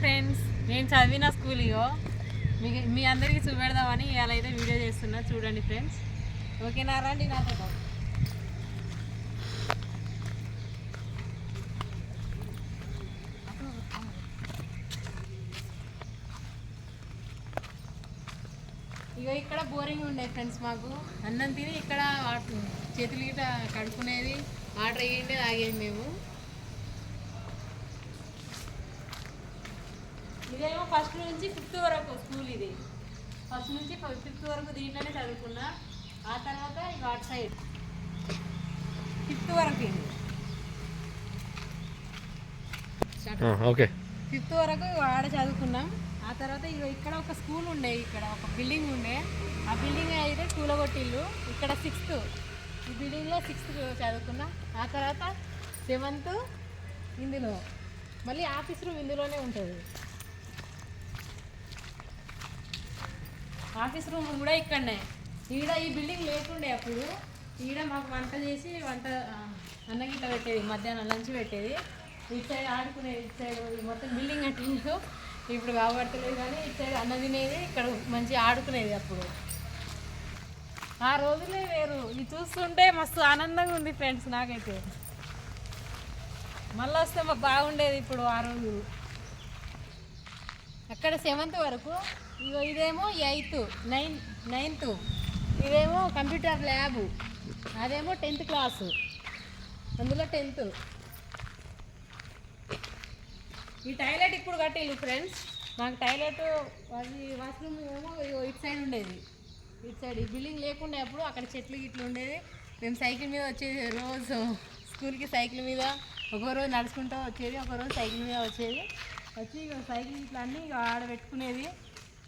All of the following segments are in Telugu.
ఫ్రెండ్స్ నేను చదివిన స్కూల్ ఇగో. మీ మీ అందరికీ చూపెడదామని ఇవాళ అయితే వీడియో చేస్తున్నా. చూడండి ఫ్రెండ్స్ ఓకేనా? రండి నాతో ఇగో ఇక్కడ బోరింగ్ ఉండే ఫ్రెండ్స్ మాకు. అన్నం తిని ఇక్కడ చేతులు గిట్ట కడుక్కునేది వాటర్ అయ్యిండే తాగేది మేము. ఇదేమో ఫస్ట్ నుంచి ఫిఫ్త్ వరకు స్కూల్ ఇది. ఫస్ట్ నుంచి ఫిఫ్త్ వరకు దీంట్లోనే చదువుకున్నా. ఆ తర్వాత ఇక అటు సైడ్ ఫిఫ్త్ వరకు ఇది. ఓకే ఫిఫ్త్ వరకు ఆడ చదువుకున్నాం. ఆ తర్వాత ఇక ఇక్కడ ఒక స్కూల్ ఉండే ఇక్కడ ఒక బిల్డింగ్ ఉండే. ఆ బిల్డింగ్ అయితే కూలగొట్టిల్లు. ఇక్కడ సిక్స్త్ ఈ బిల్డింగ్లో సిక్స్త్ చదువుకున్నా. ఆ తర్వాత సెవెంత్ ఇందులో. మళ్ళీ ఆఫీస్ రూమ్ ఇందులోనే ఉంటుంది. ఆఫీస్ రూమ్ కూడా ఇక్కడనే. ఈడ ఈ బిల్డింగ్ లేకుండే అప్పుడు. ఈడ మాకు వంట చేసి వంట అన్నగిట్ట పెట్టేది మధ్యాహ్నం లంచ్ పెట్టేది. ఇటు సైడ్ ఆడుకునేది ఇటు సైడ్ మొత్తం బిల్డింగ్ కట్టిండు ఇప్పుడు కాబట్టలేదు కానీ ఇటు సైడ్ అన్న తినేది ఇక్కడ మంచిగా ఆడుకునేది అప్పుడు. ఆ రోజులే వేరు. ఇది చూస్తుంటే మస్తు ఆనందంగా ఉంది ఫ్రెండ్స్ నాకైతే. మళ్ళీ వస్తే మాకు బాగుండేది ఇప్పుడు ఆ రోజు. అక్కడ సెవెంత్ వరకు ఇగో ఇదేమో ఎయిత్ నైన్ నైన్త్. ఇదేమో కంప్యూటర్ ల్యాబ్. అదేమో టెన్త్ క్లాసు. అందులో టెన్త్. ఈ టాయిలెట్ ఇప్పుడు కట్టిల్లు ఫ్రెండ్స్. మాకు టాయిలెట్ అది వాష్రూమ్ ఏమో ఇగో ఇటు సైడ్ ఉండేది. ఇటు సైడ్ ఈ బిల్డింగ్ లేకుండే అప్పుడు అక్కడ చెట్లు గిట్లు ఉండేది. మేము సైకిల్ మీద వచ్చేది రోజు. స్కూల్కి సైకిల్ మీద ఒక రోజు నడుచుకుంటూ వచ్చేది ఒక రోజు సైకిల్ మీద వచ్చేది. వచ్చి ఇక సైకిల్ ఇట్లా అన్నీ ఇక ఆడ పెట్టుకునేది.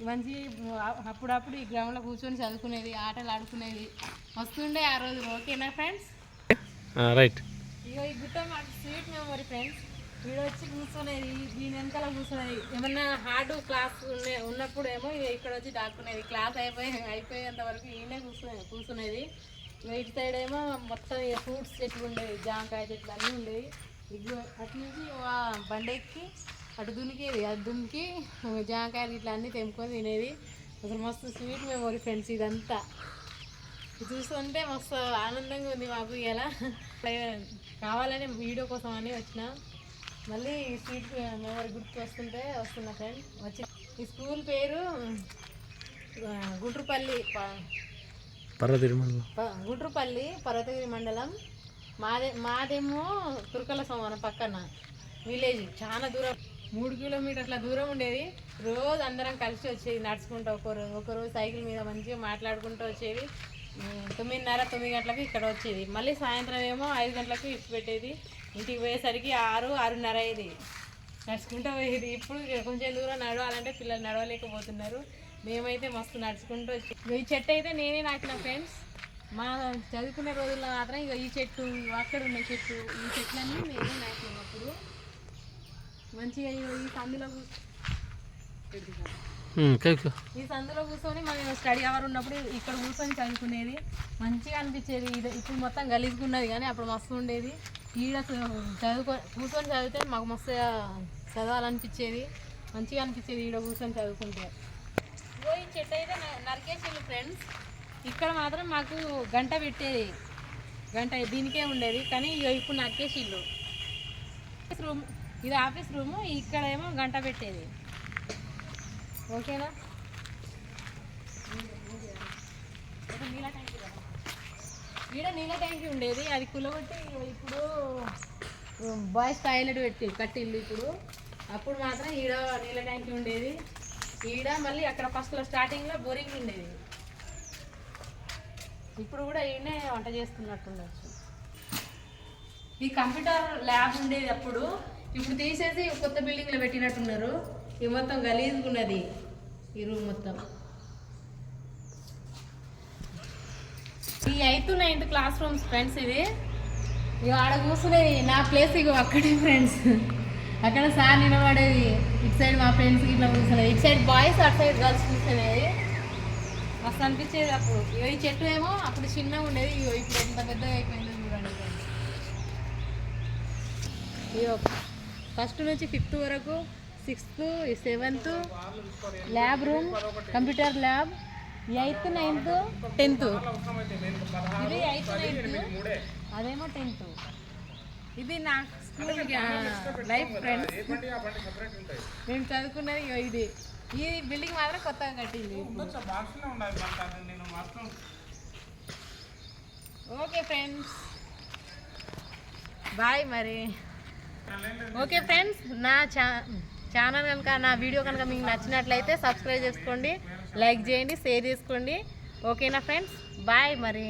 మంచి అప్పుడప్పుడు ఈ గ్రౌండ్లో కూర్చొని చదువుకునేది ఆటలు ఆడుకునేది వస్తుండే ఆ రోజు. ఓకేనా ఫ్రెండ్స్? రైట్. ఇగో ఈ గుట్ట మాకు స్వీట్ మెమరీ ఫ్రెండ్స్. వీడు వచ్చి కూర్చునేది దీని వెనకాల కూర్చునేది. ఏమన్నా హార్డ్ క్లాస్ ఉండే ఉన్నప్పుడు ఏమో ఇక్కడ వచ్చి దాక్కునేది. క్లాస్ అయిపోయి అయిపోయేంత వరకు ఈయనే కూర్చునే కూర్చునేది. ఇటు సైడ్ ఏమో మొత్తం ఫ్రూట్స్ చెట్లు ఉండేవి జామకాయ చెట్లు అన్నీ ఉండేవి. ఇగో అటు నుంచి ఆ బండి ఎక్కి అటు దునికేది అటు దునికి జామకాయలు ఇట్లా అన్నీ తెంపుకొని తినేది. అసలు మస్తు స్వీట్ మెమరీ ఫ్రెండ్స్ ఇదంతా. ఇది చూస్తుంటే మస్తు ఆనందంగా ఉంది మాకు ఇలా కావాలని వీడియో కోసం అని వచ్చిన. మళ్ళీ స్వీట్ మెమరీ గుర్తు వస్తుంటే వస్తున్నా ఫ్రెండ్. వచ్చి ఈ స్కూల్ పేరు గుండ్రుపల్లి ప- పర్వ తిరుమల ప- గుండ్రుపల్లి పర్వతగిరి మండలం. మాదే మాదేమో తుర్కల సోమన పక్కన. విలేజ్ చాలా దూరం. మూడు కిలోమీటర్ల దూరం ఉండేది. రోజు అందరం కలిసి వచ్చేది నడుచుకుంటూ ఒకరు ఒకరోజు సైకిల్ మీద మంచిగా మాట్లాడుకుంటూ వచ్చేది. తొమ్మిదిన్నర తొమ్మిది గంటలకు ఇక్కడ వచ్చేది. మళ్ళీ సాయంత్రం ఏమో ఐదు గంటలకు ఇచ్చి పెట్టేది. ఇంటికి పోయేసరికి ఆరు ఆరున్నర అయ్యేది. నడుచుకుంటూ పోయేది. ఇప్పుడు కొంచెం దూరం నడవాలంటే పిల్లలు నడవలేకపోతున్నారు. మేమైతే మస్తు నడుచుకుంటూ వచ్చి ఈ చెట్టు అయితే నేనే నాటిన ఫ్రెండ్స్. మా చదువుకునే రోజుల్లో మాత్రం ఇక ఈ చెట్టు అక్కడ ఉన్న చెట్టు ఈ చెట్లన్నీ నేనే నాటినాం మంచిగా ఈ సందులో ఈ సందులో కూర్చొని మనం స్టడీ అవర్ ఉన్నప్పుడు ఇక్కడ కూర్చొని చదువుకునేది. మంచిగా అనిపించేది. ఇది ఇప్పుడు మొత్తం గలీజ్గున్నది కానీ అప్పుడు మస్తు ఉండేది. ఈడ చదువుకో కూర్చొని చదివితే మాకు మస్తు చదవాలనిపించేది. మంచిగా అనిపించేది ఈడ కూర్చొని చదువుకుంటే. ఈ చెట్టు అయితే నరికేసిండు ఫ్రెండ్స్ ఇక్కడ మాత్రం మాకు గంట పెట్టేది. గంట దీనికే ఉండేది. కానీ ఇప్పుడు నరికేసిళ్ళు ఆఫీస్ రూమ్ ఇది ఆఫీస్ రూము ఇక్కడ ఏమో గంట పెట్టేది. ఓకేనా? నీళ్ళ ట్యాంక్ ఈడ నీళ్ళ ట్యాంక్ ఉండేది అది కులగొట్టి ఇప్పుడు బాయ్స్ టాయిలెట్ పెట్టి కట్టిల్లు ఇప్పుడు. అప్పుడు మాత్రం ఈడ నీళ్ళ ట్యాంక్ ఉండేది. ఈడ మళ్ళీ అక్కడ ఫస్ట్లో స్టార్టింగ్లో బోరింగ్ ఉండేది. ఇప్పుడు కూడా ఈయనే వంట చేస్తున్నట్టుండొచ్చు ఈ కంప్యూటర్ ల్యాబ్ ఉండేది అప్పుడు. ఇప్పుడు తీసేసి కొత్త బిల్డింగ్లో పెట్టినట్టున్నారు. ఇది మొత్తం గలీజ్గా ఉన్నది ఈ రూమ్ మొత్తం. ఈ eighth ninth class rooms friends ఇది. ఇక ఆడ కూర్చునేది నా ప్లేస్ ఇక అక్కడే ఫ్రెండ్స్ అక్కడ సార్ నిలబడేది. ఇటు సైడ్ మా ఫ్రెండ్స్ ఇట్లా కూర్చునేది. ఇటు సైడ్ బాయ్స్ అటు సైడ్ గర్ల్స్ కూర్చునేది. మస్తు అనిపించేది అప్పుడు. ఇగో ఈ చెట్టు ఏమో అప్పుడు చిన్నగా ఉండేది. ఇగో ఇప్పుడు ఎంత పెద్దగా అయిపోయిందో చూడండి. friends. ఫస్ట్ నుంచి ఫిఫ్త్ వరకు sixth seventh lab room computer lab eighth ninth. Tenth. ఇది ఎయిత్ నైన్త్. అదేమో టెన్త్. ఇది నా స్కూల్ లైఫ్ ఫ్రెండ్స్. మేము చదువుకున్నది ఇది. ఈ బిల్డింగ్ మాత్రం కొత్తగా కట్టింది. Okay friends. బాయ్ మరి. ఓకే ఫ్రెండ్స్ నా ఛా ఛానల్ కనుక నా వీడియో కనుక మీకు నచ్చినట్లయితే సబ్స్క్రైబ్ చేసుకోండి లైక్ చేయండి షేర్ చేసుకోండి. ఓకేనా ఫ్రెండ్స్? బాయ్ మరి.